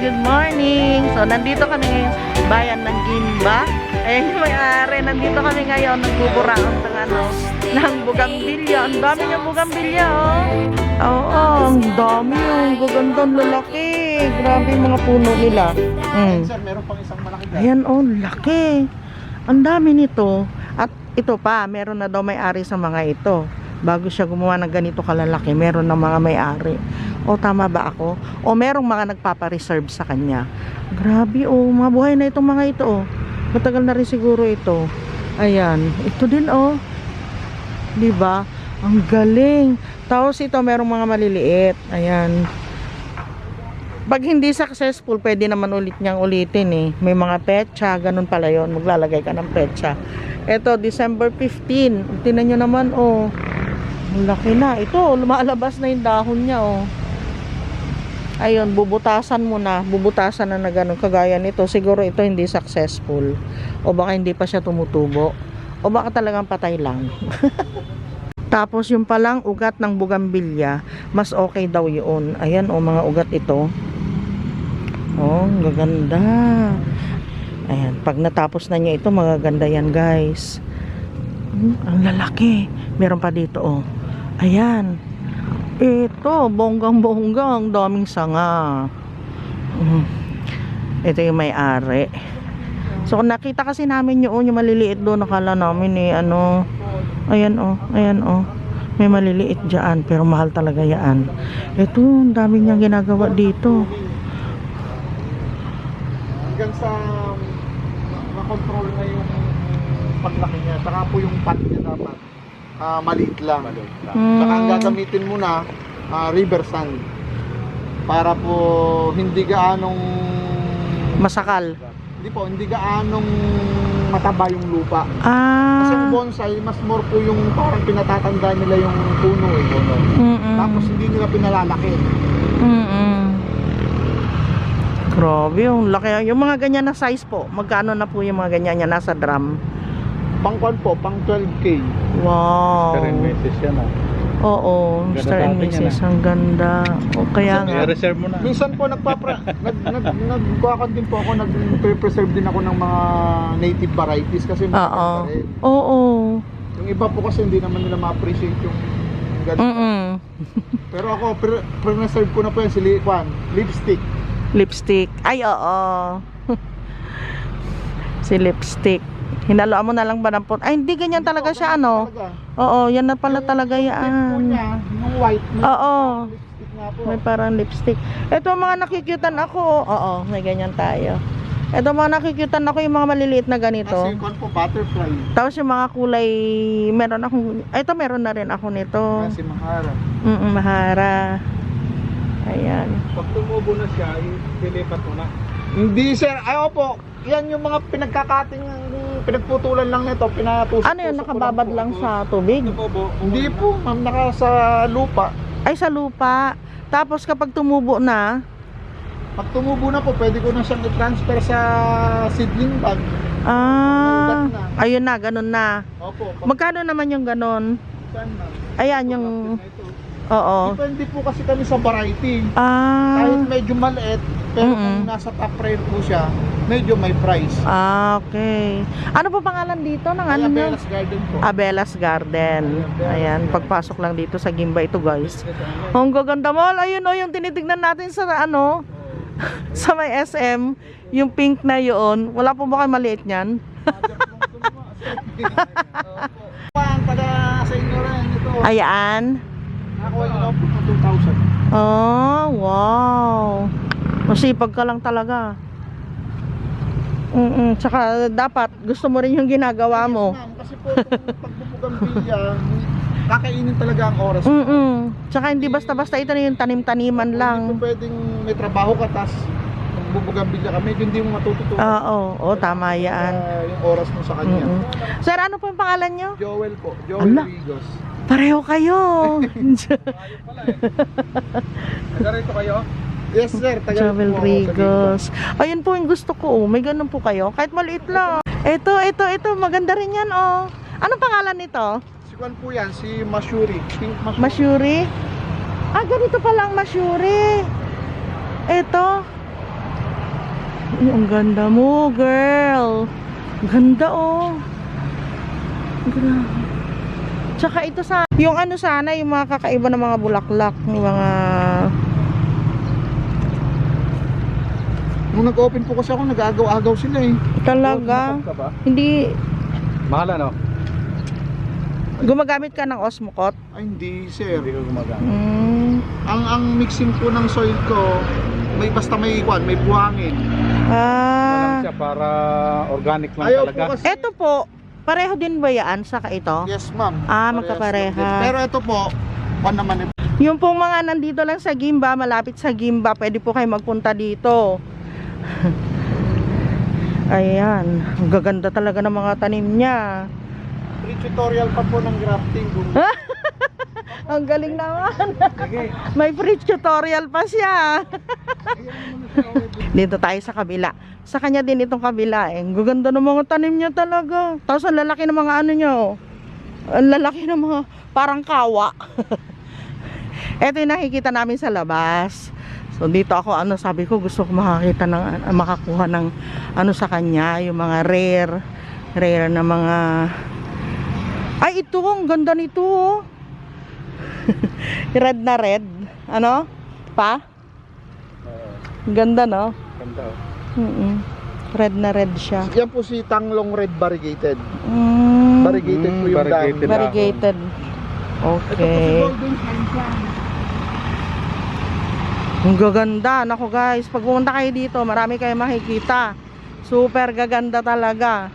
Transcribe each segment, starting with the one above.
good morning! So, nandito kami ngayon bayan ng Gimba. Ayan yung may-ari. Nandito kami ngayon, nagbuburaon ng ano, ng bugambilya. Ang dami niyang bugambilya, oh. Oo, ang dami yung gagandang lalaki. Grabe yung mga puno nila. Mm. Sir, meron pang isang malaki dyan. Ayan, oh, laki. Ang dami nito. At ito pa, meron na daw may-ari sa mga ito. Bago siya gumawa ng ganito kalalaki, meron na mga may-ari. O tama ba ako? O merong mga nagpapareserve sa kanya. Grabe, oh, mga buhay na itong mga ito, oh. Matagal na rin siguro ito. Ayan, ito din, oh. 'Di ba? Ang galing. Tapos ito, merong mga maliliit. Ayan. Pag hindi successful, pwede naman ulit niyang ulitin eh. May mga petsa, ganun pala yon Maglalagay ka ng petsa. Ito, December 15. Tinan nyo naman, oh. Ang laki na. Ito, lumalabas na yung dahon niya, oh. Ayun, bubutasan mo na. Bubutasan na na ganun. Kagaya nito, siguro ito hindi successful. O baka hindi pa siya tumutubo. O baka talagang patay lang. Tapos yung palang ugat ng bugambilya, mas okay daw yun. Ayan, o mga ugat ito. Oh, gaganda. Ayan, pag natapos na niya ito, magaganda yan, guys. Hmm, ang lalaki. Meron pa dito, oh. Ayan. Ito, bonggang-bongga, ang daming sanga. Hmm. Ito yung may-ari. So, nakita kasi namin yun, yung maliliit doon, nakala namin eh, ano, ayan, oh, ayan, oh. May maliliit dyan, pero mahal talaga yan. Ito, ang dami niyang ginagawa dito. Hanggang sa ma- makontrol na yung paglaki niya. Saka po yung pot niya dapat ah, maliit lang. Saka ang Hmm. gagamitin mo na ah, river sand. Para po hindi gaanong Masakal. hindi po, hindi gaanong mataba yung lupa. Kasi yung Ah. bonsai, mas more po yung parang pinatatanda nila yung puno eh. Mm-mm. Tapos hindi nila pinalalaki. Mm-mm. Grabe, yung laki. Yung mga ganyan na size po, magkano na po yung mga ganyan niya nasa drum? Pangkwan po, pang 12K. Wow. meses yan ah. Oo, Ganda Mr. and dati niya Mrs. Ang ganda. O kaya nga. I-reserve mo na. Minsan po nagpapra nag nag nagkuhakan din po ako nag-preserve din ako ng mga native varieties kasi Oo. maganda rin. Oo. Yung iba po kasi hindi naman nila ma-appreciate yung ganito. Mm-mm. Pero ako pre- preserve ko na po yan si Li- Kwan, lipstick. Lipstick. Ay, oo. si lipstick. Hinaluan mo na lang ba ng pot? Ay, hindi ganyan talaga siya, ano? Talaga. Oo, yan na pala talaga po yan. niya, yung white. may Oo. Po. May parang lipstick. Ito mga nakikyutan ako. Oo, may ganyan tayo. Ito mga nakikyutan ako yung mga maliliit na ganito. Kasi po, butterfly. Tapos yung mga kulay, meron akong, ito meron na rin ako nito. Kasi mahara. Mm mahara. Ayan. Pag tumubo na siya, pilipat mo na. Hindi sir, ay po. Yan yung mga pinagkakating, pinagputulan lang nito, pinatusok. Ano yun, nakababad lang sa tubig? Tumubo. Hindi po, ma'am, naka sa lupa. Ay, sa lupa. Tapos kapag tumubo na, Pag tumubo na po, pwede ko na siyang i-transfer sa seedling bag. ah, na. ayun na, ganun na. Opo. Magkano naman yung ganun? saan? Ayan, yung. Oo. Depende po kasi kami sa variety. Ah, Kahit medyo maliit, pero Mm-mm. kung nasa top rare po siya, medyo may price. ah, okay. Ano po pangalan dito ng ano? Bella's Garden po. Abelas Garden. Ayan, pagpasok lang dito sa Gimba ito guys. Ang gaganda mo. Ayun o, yung tinitignan natin sa ano, sa may SM, yung pink na yun. Wala po ba kayo maliit niyan? Ayan. Nakakuha nyo na po ng 2,000. Oh, wow. Masipag ka lang talaga. Mm Tsaka dapat gusto mo rin yung ginagawa mo. Ma'am, kasi po itong pagbubugambilya, kakainin talaga ang oras. Mm -mm. Tsaka hindi basta-basta ito na yung tanim-taniman lang. Hindi po pwedeng may trabaho ka, tas magbubugambilya ka, medyo hindi mo matututunan. Ah, Oo, oh, tama yan. Ah, yung oras mo sa kanya. Mm-mm. Sir, ano po yung pangalan nyo? Joel po, Joel Ala. Rigos. Pareho kayo. Nagarito kayo? Yes sir, Travel po Rigos. Ayun po yung gusto ko. oh. May ganun po kayo. Kahit maliit lang. Ito, ito, ito. Maganda rin yan, oh. Anong pangalan nito? Si Kwan po yan, si Mashuri. Pink Mashuri. Masyuri? Ah, ganito palang masyuri. Ito. Ay, ang ganda mo, girl. Ganda, oh. Grabe. Tsaka ito sa, yung ano sana, yung mga kakaiba ng mga bulaklak, yung mga, Nung nag-open po kasi ako, nag-agaw-agaw sila eh. talaga, Ka ba? hindi, Mahal ano? gumagamit ka ng osmocot. Ay, hindi sir. Hindi ko gumagamit. Mm. Ang ang mixing po ng soil ko, may basta may kwan, may buhangin. Ah, siya para organic lang Ayaw talaga. po kasi. eto po, pareho din ba yan sa ito? Yes, ma'am. Ah, magkapareha. din. Pero ito po, kwan naman eh. Yung pong mga nandito lang sa Gimba, malapit sa Gimba, pwede po kayo magpunta dito. Ayan, ang gaganda talaga ng mga tanim niya. Free tutorial pa po ng grafting. Ang galing naman. May free tutorial pa siya. Dito tayo sa kabila. Sa kanya din itong kabila eh. Ang gaganda ng mga tanim niya talaga. Tapos ang lalaki ng mga ano niya oh. Ang lalaki ng mga parang kawa. Ito yung nakikita namin sa labas. So dito ako ano sabi ko gusto ko makakita ng makakuha ng ano sa kanya, yung mga rare rare na mga Ay ito, ang ganda nito oh. red na red. Ano? Pa? Ganda no? ganda oh. mm Red na red siya. Yan po si Tanglong Red Variegated. Mm, Variegated po Mm, yung variegated. dahon. variegated. Po Okay. Ang gaganda. Nako guys, pag pumunta kayo dito, marami kayo makikita. Super gaganda talaga.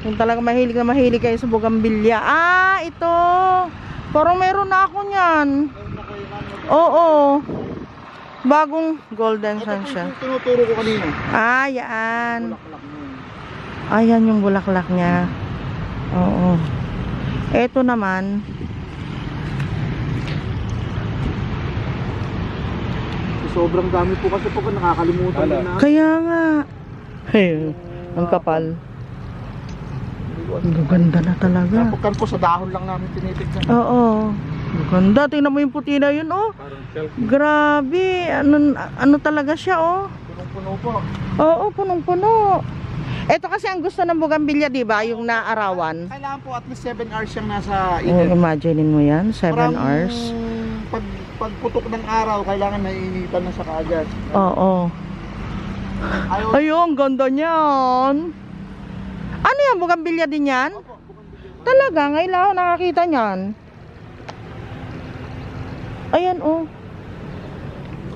Kung talaga mahilig na mahilig kayo sa bugambilya. Ah, ito. Parang meron na ako niyan. Oo. Bagong golden Ito po sunshine. yung tinuturo ko kanina. Ah, yan. Ayan yung bulaklak niya. Oo. Ito naman, Sobrang dami po kasi po nakakalimutan na. kaya nga. Hey, ang kapal. Ang gaganda na talaga. Kapagkan po sa dahon lang namin tinitignan. Oo. Ang Ganda. Tingnan mo yung puti na yun, oh. Grabe. Ano, ano talaga siya, oh. Punong-puno po. Oo, punong-puno. Ito kasi ang gusto ng bugambilya, di ba? Yung naarawan. Kailangan po at least 7 hours siyang nasa Oh, init. imaginein mo yan, 7 Parang hours. Pag, pagputok ng araw, kailangan naiinitan na sa kaagad. Oo. Ayaw. Ayun, ang ganda niyan. Ano yan? Bugambilya din yan? Opo, Talaga, ngayon lang ako nakakita niyan. Ayan, oh.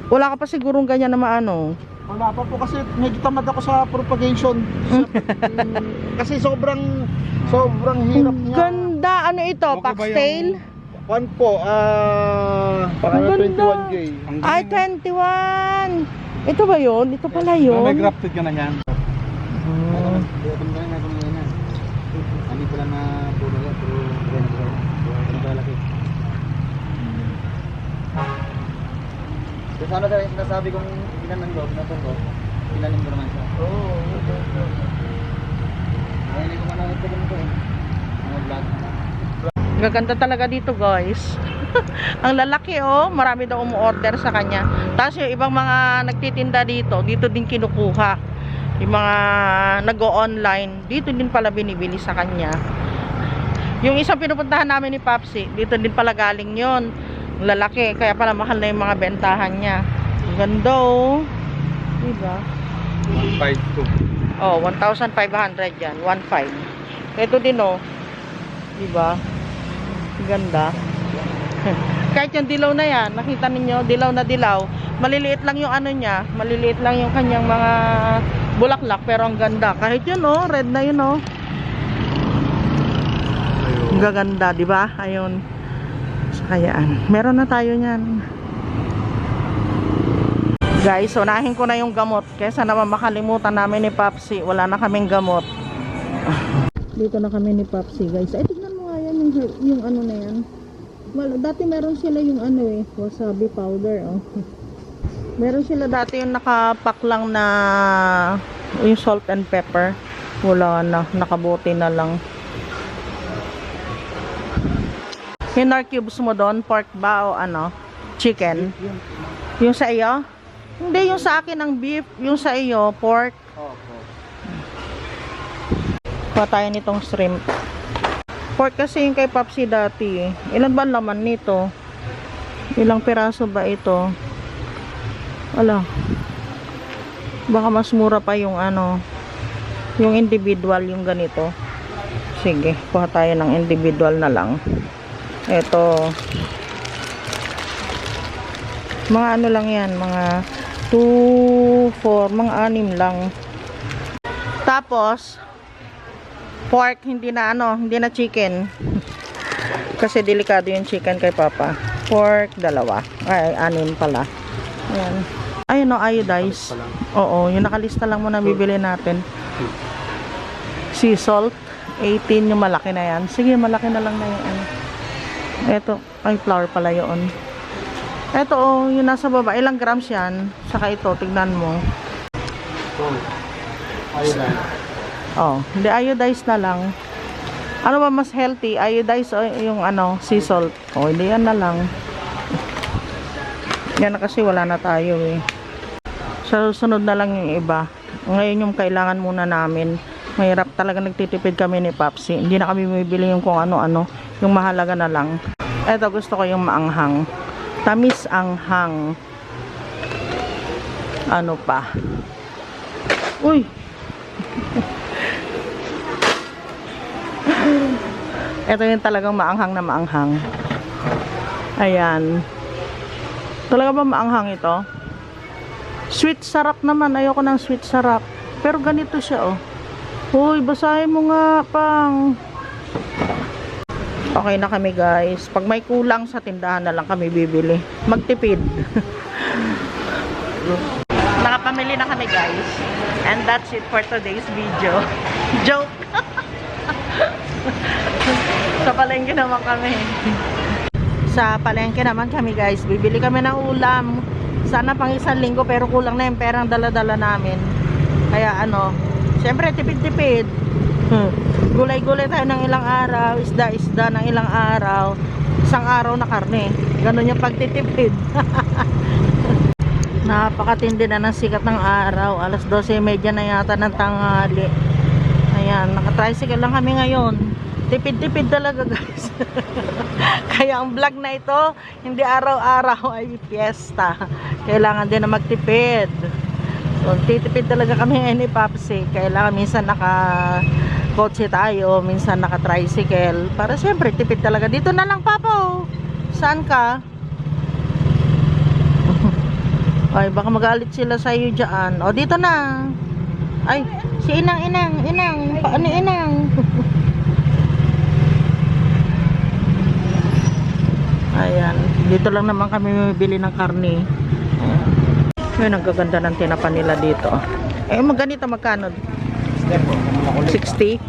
Wala ka pa sigurong ganyan na maano. Wala pa po kasi medyo tamad ako sa propagation. Mm, kasi sobrang sobrang hirap Ang niya. ganda. Ano ito? Okay Foxtail? One po, ah, Ang uh, ganda. 21K. Ang Ay, galing, 21. Ito ba yun? Ito pala. Ah, May yun. grafted ka na yan. Oh. Hindi pala na puro puro puro Kung sana yung sinasabi kong pinanan ko, pinatong ko, pinanin ko naman siya. Oo. Kaya hindi ko man ito ganito eh. Mga vlog. Gaganda talaga dito guys. Ang lalaki oh, marami daw umu-order sa kanya. Tapos yung ibang mga nagtitinda dito, dito din kinukuha. Yung mga nag-o-online, dito din pala binibili sa kanya. Yung isang pinupuntahan namin ni Papsi, dito din pala galing yon lalaki, kaya pala mahal na yung mga bentahan niya. Ganda oh. Diba? 5 Oh, 1,500 yan. 1,500. Ito din oh. Diba? Ganda. Kahit yung dilaw na yan, nakita ninyo, dilaw na dilaw. Maliliit lang yung ano niya, maliliit lang yung kanyang mga bulaklak, pero ang ganda. Kahit yun oh, red na yun oh. Ang gaganda, di ba? Ayun. Kayaan. Meron na tayo niyan. Guys, unahin ko na yung gamot. Kesa naman makalimutan namin ni Papsi. Wala na kaming gamot. Dito na kami ni Papsi, guys. Ay, tignan mo nga yan, yung, yung ano na yan. Well, dati meron sila yung ano eh, wasabi powder, oh. meron sila dati yung nakapak lang na yung salt and pepper. Wala na, nakabuti na lang. Yung nor cubes mo doon, pork ba o ano? Chicken? Yung sa iyo? Hindi, yung sa akin ang beef, yung sa iyo, pork. Opo. Tayo nitong shrimp. Pork kasi yung kay Papsi dati. eh. Ilan ba laman nito? Ilang piraso ba ito? Wala. Baka mas mura pa yung ano, yung individual, yung ganito. Sige, kuha tayo ng individual na lang. Ito. Mga ano lang yan, mga 2, 4, mga anim lang. Tapos, pork, hindi na ano, hindi na chicken. Kasi delikado yung chicken kay Papa. Pork, dalawa. Ay, anim pala. Ayan. Ayun o, iodized. Oo, yung nakalista lang muna bibili natin. Sea salt, 18 yung malaki na yan. Sige, malaki na lang na yung ano. Ito, ay flour pala yun. Ito oh, yung nasa baba, ilang grams yan? Saka ito, tignan mo. So, na. Oh, hindi iodized na lang. Ano ba mas healthy? Iodized o yung ano, sea salt? Oh, hindi yan na lang. Yan na kasi wala na tayo eh. Sa susunod na lang yung iba. Ngayon yung kailangan muna namin. Mahirap talaga nagtitipid kami ni Papsi. Hindi na kami bumibili yung kung ano-ano. Yung mahalaga na lang. Eto gusto ko yung maanghang. Tamis anghang. Ano pa? Uy, Ito yung talagang maanghang na maanghang. Ayan. Talaga ba maanghang ito? Sweet sarap naman. Ayoko ng sweet sarap. Pero ganito siya oh. Uy, basahin mo nga pang. Okay na kami guys. Pag may kulang sa tindahan na lang kami bibili. Magtipid. Nakapamili na kami guys. And that's it for today's video. Joke. Sa palengke naman kami. Sa palengke naman kami guys. Bibili kami ng ulam. Sana pang isang linggo pero kulang na yung perang dala-dala namin. Kaya ano, syempre tipid-tipid. Hmm. Gulay-gulay tayo ng ilang araw, isda-isda ng ilang araw. Isang araw na karne. Ganon yung pagtitipid. Napakatindi na ng sikat ng araw. Alas 12.30 na yata ng tanghali. Ayan, naka-tricycle lang kami ngayon. Tipid-tipid talaga guys. Kaya ang vlog na ito, hindi araw-araw ay fiesta. Kailangan din na magtipid. So, titipid talaga kami ngayon ni Papsi. Kailangan minsan naka kotse tayo, minsan naka tricycle. Para siyempre, tipid talaga. Dito na lang, Papa. Oh. Saan ka? Ay, baka magalit sila sa iyo dyan. O, dito na. Ay, si Inang, Inang, Inang. Paano Inang? Ayan. Dito lang naman kami bibili ng karne. Ayan. Yun, ang gaganda ng tinapa nila dito. Eh, maganito magkano? 60?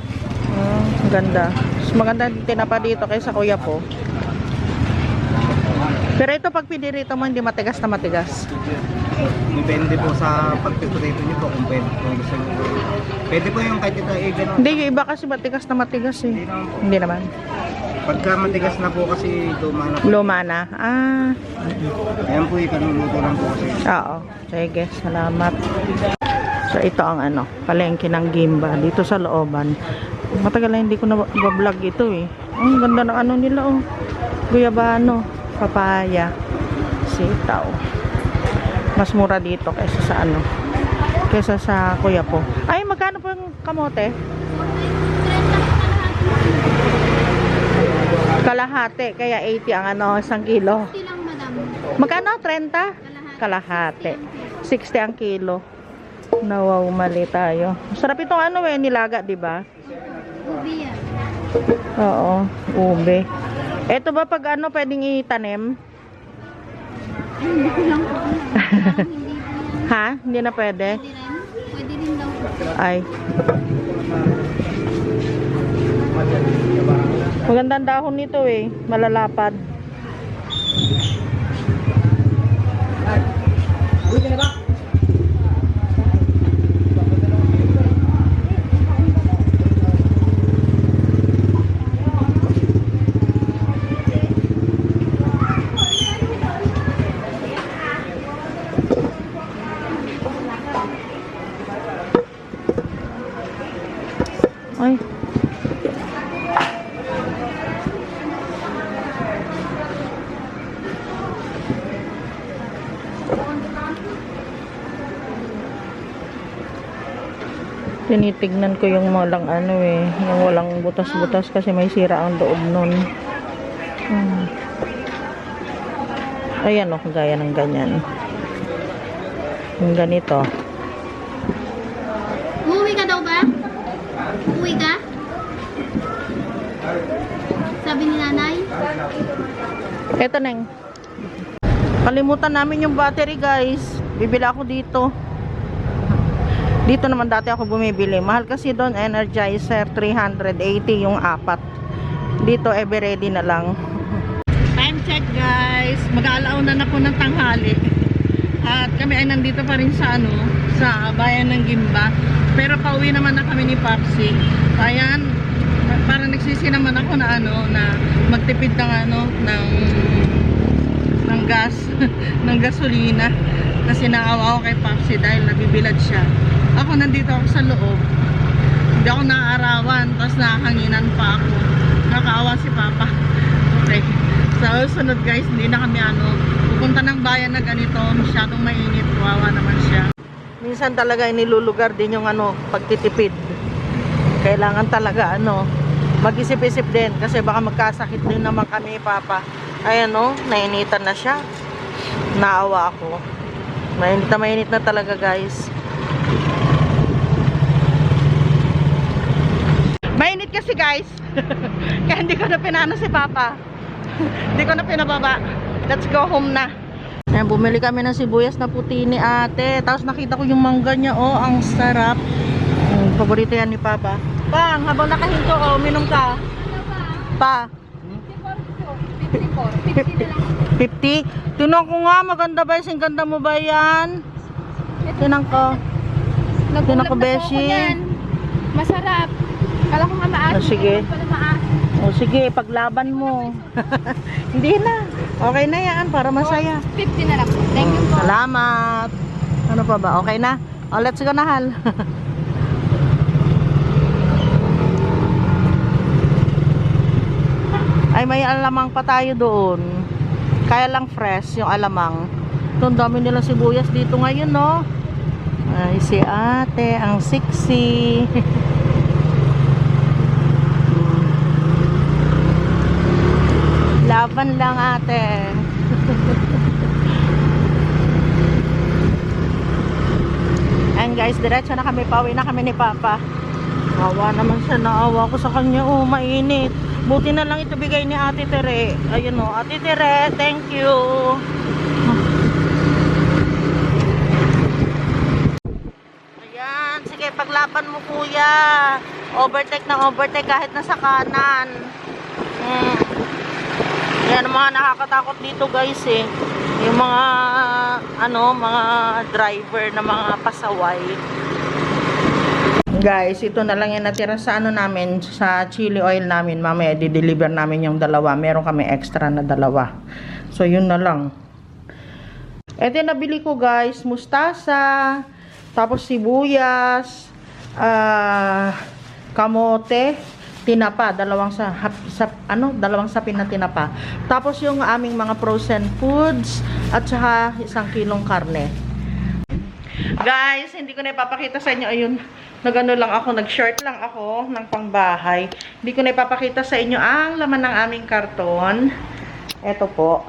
Oh, ang ganda. Mas maganda yung tinapa dito kaysa kuya po. Pero ito pag pinirito mo, hindi matigas na matigas. Depende po sa pagpiprito niyo po kung pwede gusto niyo. Pwede po yung kahit ito eh gano'n. Hindi, yung iba kasi matigas na matigas eh. Hindi naman po. Hindi naman. Pagka matigas na po kasi luma na po. Luma na. Ah, Ayan po yung kanuluto lang po kasi. oo. Sige, salamat. So, ito ang ano, palengke ng Gimba dito sa looban. Matagal na hindi ko na vlog ito eh. Ang ganda ng ano nila oh. Guyabano, papaya, sitaw. Mas mura dito kaysa sa ano, kaysa sa kuya po. Ay, magkano po yung kamote? Kalahati, kaya 80 ang ano, isang kilo. Magkano? 30? Kalahati. 60 ang kilo. Nawaw, mali tayo. Sarap itong ano eh, nilaga, di ba? Ubi yan. Oo, ube. Ito ba pag ano, pwedeng itanim? Hindi ko lang alam. Parang hindi. Ha? Hindi na pwede? Pwede rin. Pwede rin daw. Ay. Magandang dahon nito eh. Malalapad. Ay. Tinitignan ko yung walang ano eh, yung walang butas-butas kasi may sira ang loob nun. Hmm. Ayan o, gaya ng ganyan. Yung ganito. Uuwi ka daw ba? Uuwi ka? Sabi ni nanay? Eto neng. Kalimutan namin yung battery guys. Bibili ako dito. Dito naman dati ako bumibili. Mahal kasi doon Energizer 380 yung apat. Dito ever ready na lang. Time check guys. Mag-aalauna na po ng tanghali. At kami ay nandito pa rin sa ano, sa bayan ng Gimba. Pero pauwi naman na kami ni Papsi. Ayan, parang nagsisi naman ako na ano, na magtipid ng ano, ng ng gas, ng gasolina. Kasi naawa ako kay Papsi dahil nabibilad siya. Ako nandito ako sa loob. Hindi ako naaarawan, tapos nakakanginan pa ako. Nakaawa si Papa. Okay. Sa sunod guys, hindi na kami ano, pupunta ng bayan na ganito, masyadong mainit, wawa naman siya. Minsan talaga inilulugar din yung ano, pagtitipid. Kailangan talaga ano, mag-isip-isip din kasi baka magkasakit din naman kami, Papa. Ayan no, nainitan na siya. Naawa ako. Mainit na mainit na talaga guys. Mainit kasi guys. Kaya hindi ko na pinano si Papa. hindi ko na pinababa. Let's go home na. Ayan, bumili kami ng sibuyas na puti ni ate. Tapos nakita ko yung mangga niya. Oh, ang sarap. Mm, paborito yan ni Papa. Pa, habang nakahinto, oh, uminom ka. Pa, 54. 50 na lang. 50? Tinan ko nga, maganda ba yung ganda mo ba yan? Tinan ko. Tinan ko, Beshi. Masarap. Kala ko nga maasim. Ah, sige. O sige, paglaban mo. Hindi na. Okay na yan, para masaya. 50 na lang. Thank you po. Salamat. Ano pa ba? Okay na? O, let's go na, Hal. Ay, may alamang pa tayo doon. Kaya lang fresh yung alamang. Ito, dami nilang sibuyas dito ngayon, no? Ay, si ate, ang sexy. Laban lang ate. Ayan guys, diretso na kami, pauwi na kami ni Papa. Awa naman siya, naawa ko sa kanya. Oh, mainit. Buti na lang ito bigay ni Ate Tere. Ayun oh, Ate Tere, thank you. Ayan, sige, paglaban mo kuya. Overtake na overtake kahit nasa kanan. Hmm. Yan ang mga nakakatakot dito guys eh. Yung mga ano, mga driver na mga pasaway. Guys, ito na lang yung natira sa ano namin, sa chili oil namin. Mamaya di-deliver namin yung dalawa. Meron kami extra na dalawa. So yun na lang. Ito nabili ko guys, mustasa, tapos sibuyas, ah, kamote, tinapa, dalawang sa, hap- sa ano, dalawang sapin na tinapa. Tapos yung aming mga frozen foods at saka isang kilong karne. Guys, hindi ko na ipapakita sa inyo ayun. Nagano lang ako, nag-short lang ako ng pangbahay. Hindi ko na ipapakita sa inyo ang laman ng aming karton. Ito po.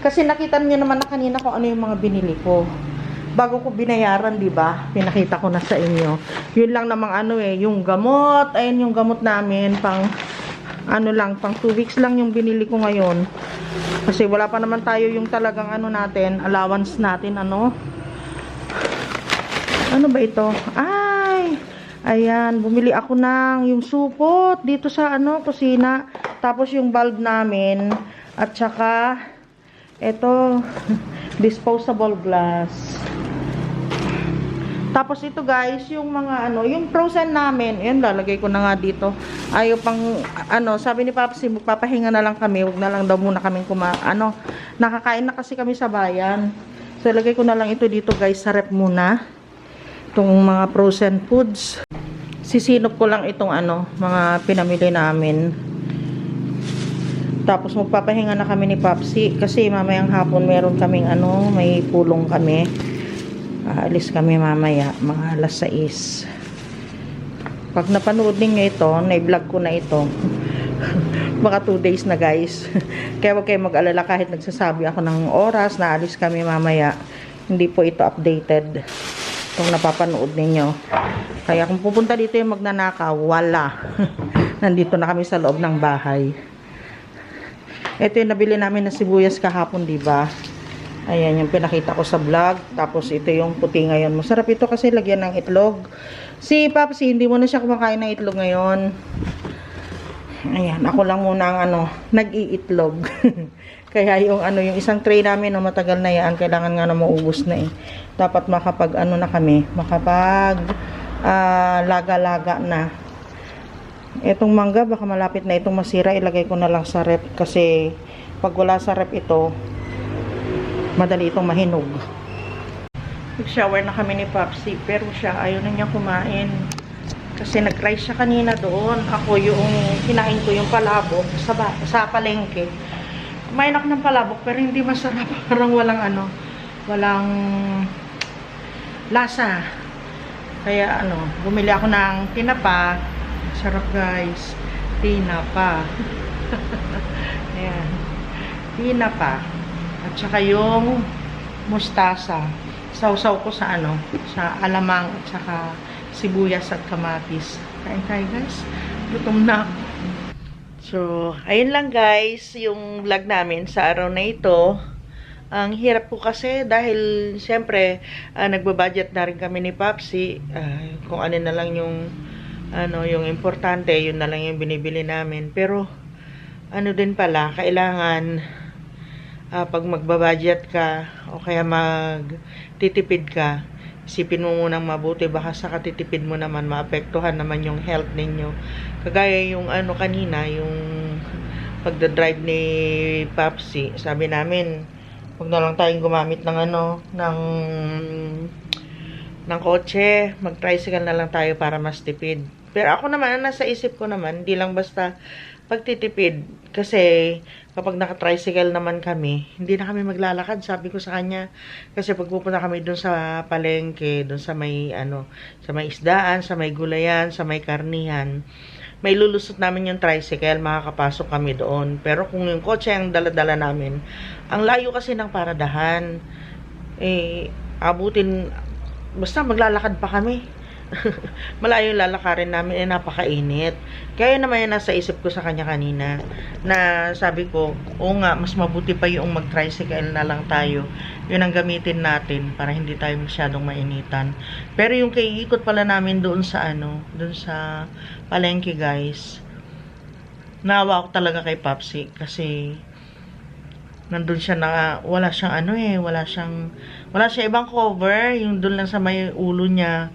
Kasi nakita niyo naman na kanina kung ano yung mga binili ko. Bago ko binayaran, 'di ba? Pinakita ko na sa inyo. Yun lang namang ano eh, yung gamot, ayun yung gamot namin pang ano lang, pang 2 weeks lang yung binili ko ngayon. Kasi wala pa naman tayo yung talagang ano natin, allowance natin, ano. Ano ba ito? Ay! Ayan, bumili ako ng yung supot dito sa ano, kusina. Tapos yung bulb namin. At saka, ito, disposable glass. Tapos ito guys, yung mga ano, yung frozen namin, yun lalagay ko na nga dito. Ayaw pang, ano, sabi ni Papa, si papahinga na lang kami, wag na lang daw muna kaming kuma, ano, nakakain na kasi kami sa bayan. So, lagay ko na lang ito dito guys, sa rep muna. Itong mga frozen foods. sisinop ko lang itong ano, mga pinamili namin. Tapos magpapahinga na kami ni Papsi kasi mamayang hapon meron kaming ano, may pulong kami. Aalis kami mamaya, mga alas 6. Pag napanood ninyo ito, na-vlog ko na ito. Baka 2 days na guys. Kaya huwag kayo mag-alala kahit nagsasabi ako ng oras na alis kami mamaya. Hindi po ito updated. Itong napapanood ninyo. Kaya kung pupunta dito yung magnanakaw, wala. Nandito na kami sa loob ng bahay. Ito yung nabili namin na sibuyas kahapon, di ba? Ayan, yung pinakita ko sa vlog. Tapos ito yung puti ngayon. Masarap ito kasi lagyan ng itlog. Si Papsi, hindi mo na siya kumakain ng itlog ngayon. Ayan, ako lang muna ang ano, nag-iitlog. Kaya yung ano, yung isang tray namin no, matagal na yan, kailangan nga na maubos na eh. Dapat makapag ano na kami, makapag ah, laga-laga na. Etong mangga, baka malapit na itong masira, ilagay ko na lang sa rep kasi pag wala sa rep ito, madali itong mahinog. Nag-shower na kami ni Papsi, pero siya ayaw na niya kumain. Kasi nag-rice siya kanina doon. Ako yung kinain ko yung palabok sa, sa palengke. Kumain ako ng palabok pero hindi masarap. Parang walang ano, walang lasa. Kaya ano, bumili ako ng tinapa. Sarap guys. Tinapa. Ayan. Tinapa. At saka yung mustasa. Sausaw ko sa ano, sa alamang at saka sibuyas at kamatis. Kain tayo guys. Gutom na. So, ayun lang guys, yung vlog namin sa araw na ito. Ang hirap po kasi dahil siyempre ah, nagbabudget na rin kami ni Papsi. Ah, kung ano na lang yung ano, yung importante, yun na lang yung binibili namin. Pero ano din pala, kailangan ah, pag magbabudget ka o kaya magtitipid ka, isipin mo munang mabuti baka sa katitipid mo naman maapektuhan naman yung health ninyo kagaya yung ano kanina yung pagdadrive ni Papsi sabi namin wag na lang tayong gumamit ng ano ng ng kotse mag tricycle na lang tayo para mas tipid pero ako naman nasa isip ko naman hindi lang basta pagtitipid kasi kapag naka-tricycle naman kami, hindi na kami maglalakad, sabi ko sa kanya. Kasi pag pupunta kami doon sa palengke, doon sa may ano, sa may isdaan, sa may gulayan, sa may karnihan, may lulusot namin yung tricycle, makakapasok kami doon. Pero kung yung kotse ang dala-dala namin, ang layo kasi ng paradahan, eh, abutin, basta maglalakad pa kami. malayo lalakarin namin eh napakainit. Kaya naman yung nasa isip ko sa kanya kanina na sabi ko, oo nga, mas mabuti pa yung mag-tricycle na lang tayo. Yun ang gamitin natin para hindi tayo masyadong mainitan. Pero yung kaiikot pala namin doon sa ano, doon sa palengke guys, naawa ako talaga kay Papsi kasi nandun siya na wala siyang ano eh, wala siyang wala siya ibang cover, yung doon lang sa may ulo niya.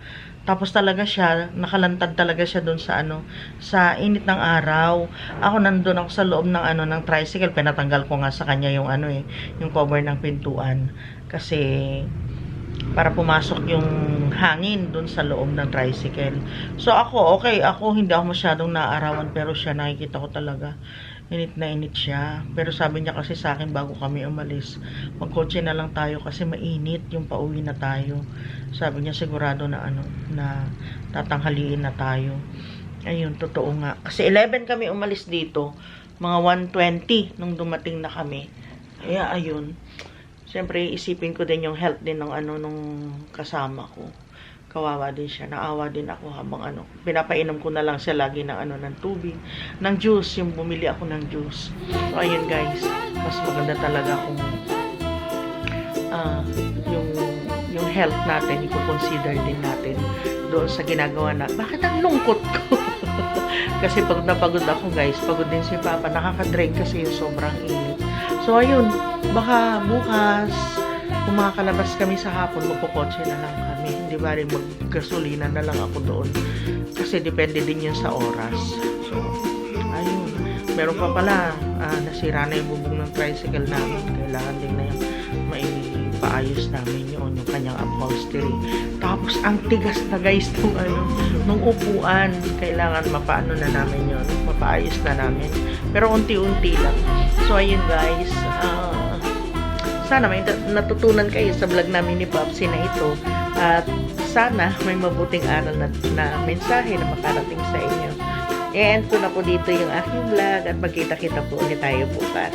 Tapos talaga siya, nakalantad talaga siya doon sa ano, sa init ng araw. Ako nandun ako sa loob ng ano ng tricycle, pinatanggal ko nga sa kanya yung ano eh, yung cover ng pintuan kasi para pumasok yung hangin doon sa loob ng tricycle. So ako, okay, ako hindi ako masyadong naaarawan pero siya nakikita ko talaga init na init siya. Pero sabi niya kasi sa akin bago kami umalis, magkotse na lang tayo kasi mainit yung pauwi na tayo. Sabi niya sigurado na ano, na tatanghaliin na tayo. Ayun, totoo nga. Kasi 11 kami umalis dito, mga 1.20 nung dumating na kami. Kaya ayun, Siyempre, isipin ko din yung health din ng ano nung kasama ko. Kawawa din siya. Naawa din ako habang ano. Pinapainom ko na lang siya lagi ng ano ng tubig. Ng juice. Yung bumili ako ng juice. So, ayun guys. Mas maganda talaga kung ah yung yung health natin, i-consider din natin doon sa ginagawa na. Bakit ang lungkot ko? kasi pagod na pagod ako guys. Pagod din si Papa. Nakaka-drain kasi yung sobrang init. So, ayun. Baka bukas, kung makakalabas kami sa hapon, magkukotse na lang kami. Hindi ba rin maggasolina na lang ako doon. Kasi depende din yun sa oras. So, ayun. Meron pa pala, ah, nasira na yung bubong ng tricycle namin. Kailangan din na yung maipaayos namin yun, yung kanya kanyang upholstery. Tapos ang tigas na guys nung ano, nung upuan. Kailangan mapaano na namin yon mapaayos na namin. Pero unti-unti lang. So ayun guys, ah, sana may natutunan kayo sa vlog namin ni Popsi na ito. At sana may mabuting aral na, na mensahe na makarating sa inyo. And ko na po dito yung aking vlog at magkita-kita po ulit tayo bukas.